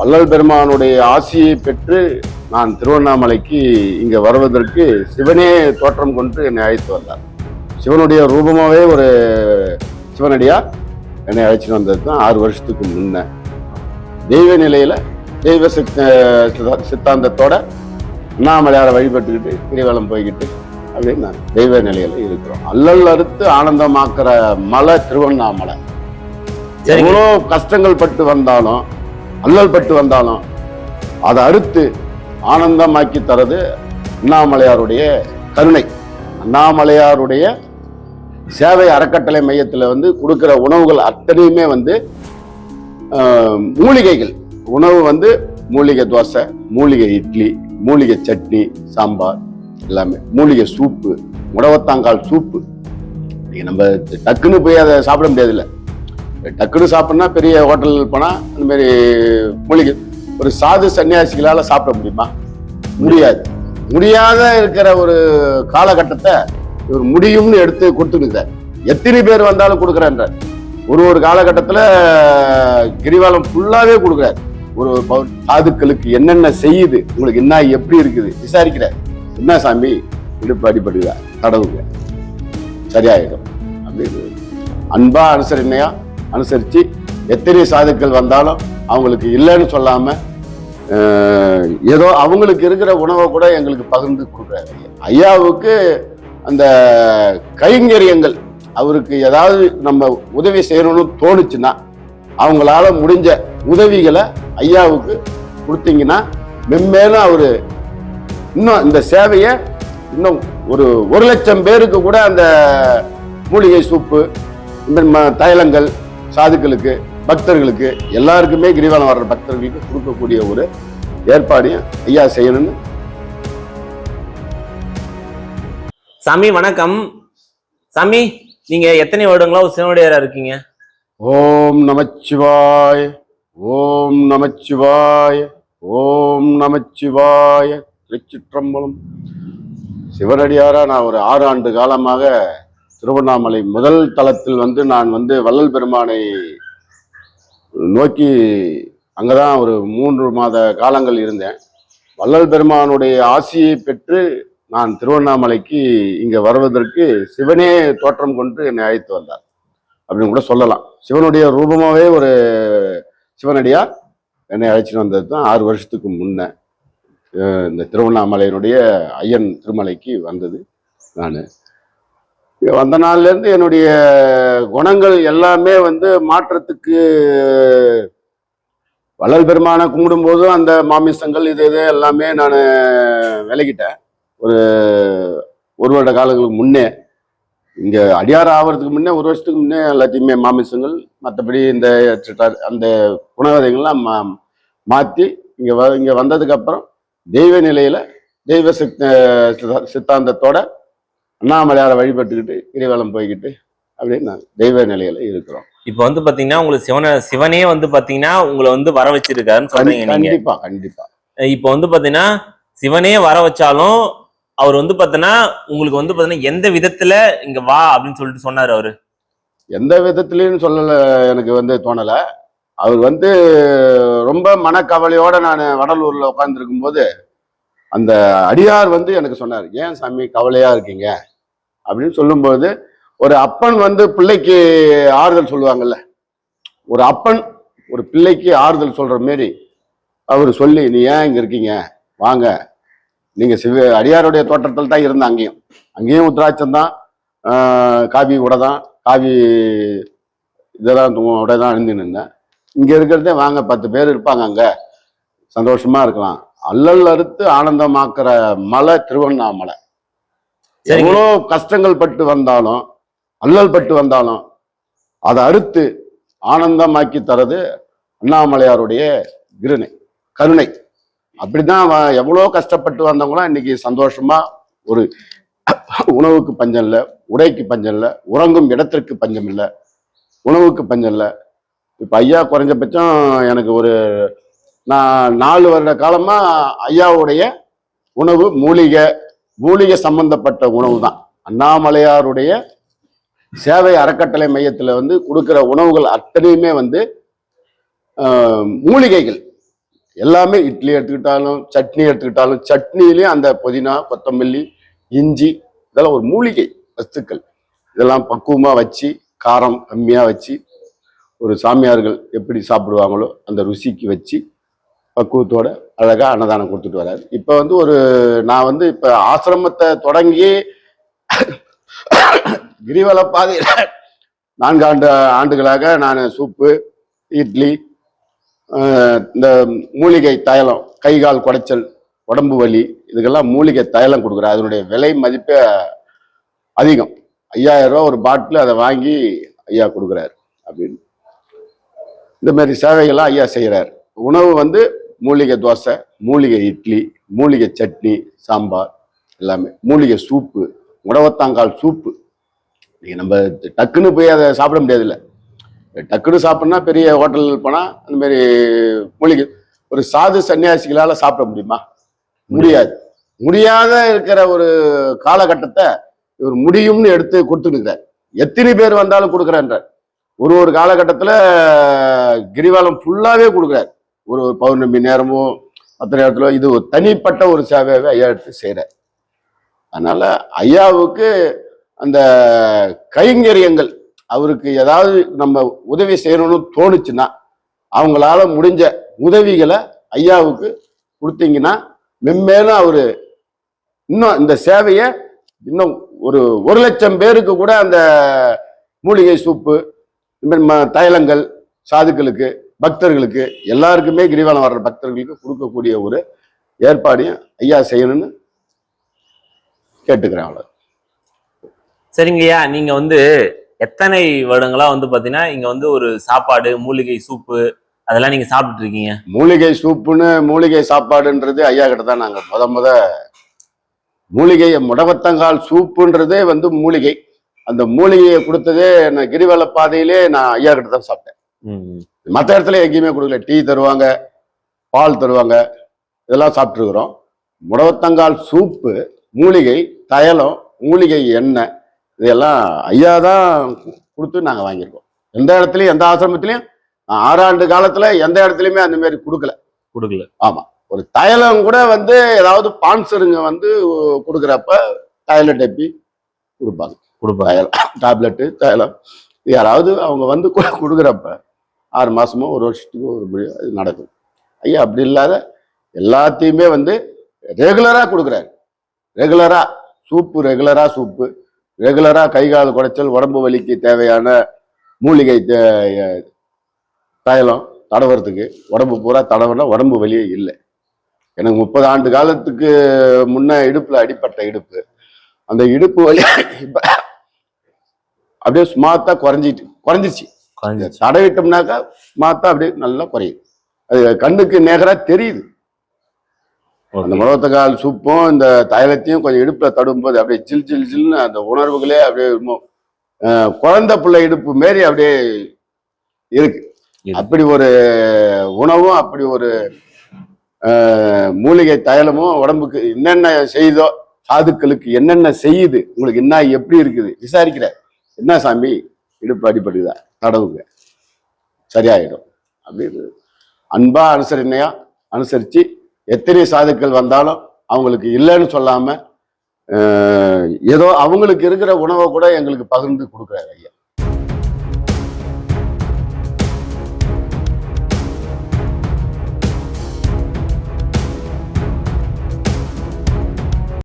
வள்ளல் பெருமானுடைய ஆசியை பெற்று நான் திருவண்ணாமலைக்கு இங்க வருவதற்கு சிவனே தோற்றம் கொண்டு என்னை அழைத்து வந்தார். சிவனுடைய ரூபமாவே ஒரு சிவனடியா என்னை அழைச்சிட்டு வந்தது தான் ஆறு வருஷத்துக்கு முன்ன. தெய்வ நிலையில தெய்வ சித்த சித்தா- சித்தாந்தத்தோட அண்ணாமலையாரை வழிபட்டுக்கிட்டு கிரிவலம் போய்கிட்டு அப்படின்னு நான் தெய்வ நிலையில இருக்கிறோம். அல்லல் அறுத்து ஆனந்தமாக்குற மலை திருவண்ணாமலை. எவ்வளோ கஷ்டங்கள் பட்டு வந்தாலும் அல்லல் பட்டு வந்தாலும் அதை அறுத்து ஆனந்தமாக்கி தரது அண்ணாமலையாருடைய கருணை. அண்ணாமலையாருடைய சேவை அறக்கட்டளை மையத்தில் வந்து கொடுக்குற உணவுகள் அத்தனையுமே வந்து மூலிகைகள். உணவு வந்து மூலிகை தோசை மூலிகை இட்லி மூலிகை சட்னி சாம்பார் எல்லாமே. மூலிகை சூப்பு முடவத்தாங்கால் சூப்பு. நம்ம டக்குன்னு போய் அதை சாப்பிட முடியாதுல்ல. டக்குன்னு சாப்பிட்னா பெரிய ஹோட்டல் போனால் அந்த மாதிரி மூலிகை. ஒரு சாது சன்னியாசிகளால் சாப்பிட முடியுமா? முடியாது. முடியாத இருக்கிற ஒரு காலகட்டத்தை இவர் முடியும்னு எடுத்து கொடுத்துருந்தார் எத்தனை பேர் வந்தாலும் கொடுக்குறேன்றார். ஒரு ஒரு காலகட்டத்தில் கிரிவாலம் ஃபுல்லாகவே கொடுக்குறார். ஒரு சாதுக்களுக்கு என்னென்ன செய்யுது? உங்களுக்கு என்ன எப்படி இருக்குது? விசாரிக்கிறார். என்ன சாமி? இடுப்பு அடிபடுதா தடவுங்க. சரியாயிடும். அப்படின்னு அன்பா அனுசரணையா? அனுசரித்து எத்தனை சாதுக்கள் வந்தாலும் அவங்களுக்கு இல்லைன்னு சொல்லாமல் ஏதோ அவங்களுக்கு இருக்கிற உணவை கூட எங்களுக்கு பகிர்ந்து கொடுக்குறாரு. ஐயாவுக்கு அந்த கைங்கரியங்கள் அவருக்கு ஏதாவது நம்ம உதவி செய்யணும்னு தோணுச்சுன்னா அவங்களால முடிஞ்ச உதவிகளை ஐயாவுக்கு கொடுத்தீங்கன்னா மென்மேலும் அவர் இன்னும் இந்த சேவையை இன்னும் ஒரு ஒரு லட்சம் பேருக்கு கூட அந்த மூலிகை சூப்பு இந்த ம- தைலங்கள் சாதுக்களுக்கு பக்தர்களுக்கு எல்லாருக்குமே கிரிவலம் வர்ற பக்தர்களுக்கு கொடுக்கக்கூடிய ஒரு ஏற்பாடையும் ஐயா செய்யணும்னு. சாமி வணக்கம். சாமி நீங்க எத்தனை வருடங்களா ஒரு சிவனுடையரா இருக்கீங்க? ஓம் நமச்சிவாய ஓம் நமச்சிவாய ஓம் நமச்சிவாய. திருச்சிற்றம்பலம். சிவனடியாரா நான் ஒரு ஆறு ஆண்டு காலமாக திருவண்ணாமலை முதல் தளத்தில் வந்து நான் வந்து வள்ளல் பெருமானை நோக்கி அங்கதான் ஒரு மூன்று மாத காலங்கள் இருந்தேன். வள்ளல் பெருமானுடைய ஆசியை பெற்று நான் திருவண்ணாமலைக்கு இங்க வருவதற்கு சிவனே தோற்றம் கொண்டு என்னை அழைத்து வந்தார். அப்படின்னு கூட சொல்லலாம். சிவனுடைய ரூபமாகவே ஒரு சிவனடியா என்னை அழைச்சிட்டு வந்தது தான் ஆறு வருஷத்துக்கு முன்ன இந்த திருவண்ணாமலையினுடைய ஐயன் திருமலைக்கு வந்தது நான். வந்த நாள்லேருந்து என்னுடைய குணங்கள் எல்லாமே வந்து மாற்றத்துக்கு வள்ளல் பெருமானை கும்பிடும்போதும் அந்த மாமிசங்கள் இது இது எல்லாமே நான் விலகிட்டேன். ஒரு ஒரு வருட காலங்களுக்கு முன்னே. இங்கே அடியார் ஆகிறதுக்கு முன்னே ஒரு வருஷத்துக்கு முன்னே எல்லாத்தையுமே மாமிசங்கள் மற்றபடி இந்த அந்த உணவதைகள்லாம் மா மாற்றி இங்கே வ இங்கே வந்ததுக்கப்புறம் தெய்வ நிலையில் தெய்வ சித்த சித்தாந்தத்தோட அண்ணாமலையாரை வழிபட்டுக்கிட்டு கிரிவலம் போய்கிட்டு அப்படின்னு நான் தெய்வ நிலையில இருக்கிறோம். இப்ப வந்து பாத்தீங்கன்னா உங்களுக்கு சிவன சிவனே வந்து பாத்தீங்கன்னா உங்களை வந்து வர வச்சிருக்காருன்னு சொல்றீங்க கண்டிப்பா கண்டிப்பா. இப்போ வந்து பாத்தீங்கன்னா சிவனே வர வச்சாலும் அவர் வந்து பாத்தீங்கன்னா உங்களுக்கு வந்து பாத்தீங்கன்னா எந்த விதத்துல இங்க வா அப்படின்னு சொல்லிட்டு சொன்னாரு அவரு? எந்த விதத்துலயும் சொல்லல எனக்கு வந்து தோணல. அவர் வந்து ரொம்ப மனக்கவலையோட நான் வடலூர்ல உட்காந்துருக்கும் போது அந்த அடியார் வந்து எனக்கு சொன்னார் ஏன் சாமி கவலையா இருக்கீங்க? அப்படின்னு சொல்லும்போது ஒரு அப்பன் வந்து பிள்ளைக்கு ஆறுதல் சொல்லுவாங்கல்ல. ஒரு அப்பன் ஒரு பிள்ளைக்கு ஆறுதல் சொல்ற மாரி அவர் சொல்லி நீ ஏன் இங்க இருக்கீங்க? வாங்க. நீங்க சிவ அடியாருடைய தோட்டத்தில் தான் இருந்த அங்கேயும். அங்கேயும் உத்ராட்சம் தான் காவி உடை தான் காவி இதெல்லாம் உடை தான் அணிந்து நின்றேன் இங்க இருக்கிறதே வாங்க பத்து பேர் இருப்பாங்க அங்க. சந்தோஷமா இருக்கலாம். அல்லல் அறுத்து ஆனந்தமாக்குற மலை திருவண்ணாமலை. எவ்வளோ கஷ்டங்கள் பட்டு வந்தாலும் அல்லல் பட்டு வந்தாலும் அதை அறுத்து ஆனந்தமாக்கி தரது அண்ணாமலையாருடைய கிருணை கருணை. அப்படிதான் அவன் எவ்வளோ கஷ்டப்பட்டு வந்தவங்களாம் இன்னைக்கு சந்தோஷமா ஒரு உணவுக்கு பஞ்சம் இல்லை உடைக்கு பஞ்சம் இல்லை உறங்கும் இடத்திற்கு பஞ்சம் இல்லை உணவுக்கு பஞ்சம் இல்லை. இப்போ ஐயா குறைஞ்சபட்சம் எனக்கு ஒரு நான் நாலு வருட காலமாக ஐயாவுடைய உணவு மூலிகை மூலிகை சம்பந்தப்பட்ட உணவு தான் அண்ணாமலையாருடைய சேவை அறக்கட்டளை மையத்தில் வந்து கொடுக்குற உணவுகள் அத்தனையுமே வந்து மூலிகைகள். எல்லாமே இட்லி எடுத்துக்கிட்டாலும் சட்னி எடுத்துக்கிட்டாலும் சட்னிலையும் அந்த புதினா கொத்தமல்லி இஞ்சி இதெல்லாம் ஒரு மூலிகை வஸ்துக்கள். இதெல்லாம் பக்குவமாக வச்சு காரம் கம்மியாக வச்சு ஒரு சாமியார்கள் எப்படி சாப்பிடுவாங்களோ அந்த ருசிக்கு வச்சு பக்குவத்தோட அழகாக அன்னதானம் கொடுத்துட்டு வராரு. இப்போ வந்து ஒரு நான் வந்து இப்போ ஆசிரமத்தை தொடங்கி கிரிவல பாதையில் நான்காண்டு ஆண்டுகளாக நான் சூப்பு இட்லி இந்த மூலிகை தைலம் கை கால் குடைச்சல் உடம்பு வலி இதுக்கெல்லாம் மூலிகை தைலம் கொடுக்குறேன். அதனுடைய விலை மதிப்பே அதிகம். ஐயாயிரம் ரூபா ஒரு பாட்டில் அதை வாங்கி ஐயா கொடுக்குறாரு அப்படின்னு. இந்த மாதிரி சேவைகள்லாம் ஐயா செய்கிறார் உணவு வந்து மூலிகை தோசை மூலிகை இட்லி மூலிகை சட்னி சாம்பார் எல்லாமே. மூலிகை சூப்பு முடவத்தாங்கால் சூப்பு. நீங்கள் நம்ம டக்குன்னு போய் அதை சாப்பிட முடியாதுல்ல. டக்குன்னு சாப்பிட்னா பெரிய ஹோட்டல் போனால் அந்தமாரி மூலிகை ஒரு சாது சன்னியாசிகளால் சாப்பிட முடியுமா? முடியாது. முடியாத இருக்கிற ஒரு காலகட்டத்தை இவர் முடியும்னு எடுத்து கொடுத்துருக்கிறார். எத்தனை பேர் வந்தாலும் கொடுக்குறேன்றார். ஒரு ஒரு காலகட்டத்தில் கிரிவலம் ஃபுல்லாகவே கொடுக்குறாரு. ஒரு பௌர்ணமி நேரமும் மற்ற நேரத்தில் இது ஒரு தனிப்பட்ட ஒரு சேவையாகவே ஐயா எடுத்து செய்கிறார் அதனால் ஐயாவுக்கு அந்த கைங்கரியங்கள் அவருக்கு ஏதாவது நம்ம உதவி செய்யணும்னு தோணுச்சுன்னா அவங்களால முடிஞ்ச உதவிகளை ஐயாவுக்கு கொடுத்தீங்கன்னா மென்மேலும் அவர் இன்னும் இந்த சேவையை இன்னும் ஒரு ஒரு லட்சம் பேருக்கு கூட அந்த மூலிகை சூப்பு மாதிரி ம- தைலங்கள் சாதுக்களுக்கு பக்தர்களுக்கு எல்லாருக்குமே கிரிவலம் வர்ற பக்தர்களுக்கு கொடுக்கக்கூடிய ஒரு ஏற்பாடையும் ஐயா செய்யணும்னு கேட்டுக்கிறேன் அவ்வளோ சரிங்கய்யா நீங்க வந்து எத்தனை வருடங்களா வந்து பாத்தீங்கன்னா இங்க வந்து ஒரு சாப்பாடு மூலிகை சூப்பு அதெல்லாம் நீங்க சாப்பிட்டு இருக்கீங்க? மூலிகை சூப்புன்னு மூலிகை சாப்பாடுன்றது ஐயா கிட்ட தான் நாங்கள் முத முத மூலிகை முடவத்தங்கால் சூப்புன்றதே வந்து மூலிகை. அந்த மூலிகையை கொடுத்ததே நான் கிரிவல பாதையிலே நான் ஐயா கிட்ட தான் சாப்பிட்டேன். ம், மற்ற இடத்துல எங்கேயுமே கொடுக்கல. டீ தருவாங்க பால் தருவாங்க இதெல்லாம் சாப்பிட்ருக்குறோம் முடவத்தங்கால் சூப்பு மூலிகை தைலம் மூலிகை எண்ணெய் இதெல்லாம் ஐயா தான் கொடுத்து நாங்கள் வாங்கியிருக்கோம். எந்த இடத்துலையும் எந்த ஆசிரமத்திலையும் ஆறாண்டு காலத்துல எந்த இடத்துலையுமே அந்த மாதிரி கொடுக்கல. கொடுக்கல. ஆமா. ஒரு தைலம் கூட வந்து ஏதாவது பான்சருங்க வந்து கொடுக்குறப்ப தைலம் டப்பி கொடுப்பாங்க. கொடுப்பாங்க. தைலம் டேப்லெட்டு தைலம் யாராவது அவங்க வந்து கொடுக்குறப்ப ஆறு மாதமோ ஒரு வருஷத்துக்கு ஒரு இது நடக்கும். ஐயா அப்படி இல்லாத எல்லாத்தையுமே வந்து ரெகுலராக கொடுக்குறாரு. ரெகுலராக சூப்பு ரெகுலராக சூப்பு ரெகுலராக கை கால் குடைச்சல் உடம்பு வலிக்கு தேவையான மூலிகை தே- தைலம் தடவுறதுக்கு உடம்பு பூரா தடவுனா உடம்பு வலியே இல்லை. எனக்கு முப்பது ஆண்டு காலத்துக்கு முன்ன இடுப்பில் அடிப்பட்ட இடுப்பு. அந்த இடுப்பு வலி இப்போ அப்படியே ஸ்மார்த்தாக குறைஞ்சிட்டு குறைஞ்சிருச்சு. தடவிட்டோம்னாக்கா ஸ்மார்த்தா அப்படியே நல்லா குறையும். அது கண்ணுக்கு நேகரா தெரியுது. அந்த. முழவத்தக்கால் சூப்பும் இந்த தைலத்தையும் கொஞ்சம் இடுப்புல தடும்போது அப்படியே ஜில் ஜில் ஜில்னு அந்த உணர்வுகளே அப்படியே குழந்தை பிள்ளை இடுப்பு மாரி அப்படியே இருக்கு. அப்படி ஒரு உணவும் அப்படி ஒரு மூலிகை தைலமும் உடம்புக்கு என்னென்ன செய்தோ சாதுக்களுக்கு என்னென்ன செய்யுது உங்களுக்கு என்ன எப்படி இருக்குது விசாரிக்கிற. என்ன சாமி இடுப்பு அடிபடுதா? தடவுங்க. சரியாயிடும். அப்படின்னு அன்பா அனுசரணையா அனுசரித்து எத்தனை சாதுக்கள் வந்தாலும் அவங்களுக்கு இல்லைன்னு சொல்லாமல் ஏதோ அவங்களுக்கு இருக்கிற உணவை கூட எங்களுக்கு பகிர்ந்து கொடுக்குறாரு ஐயா.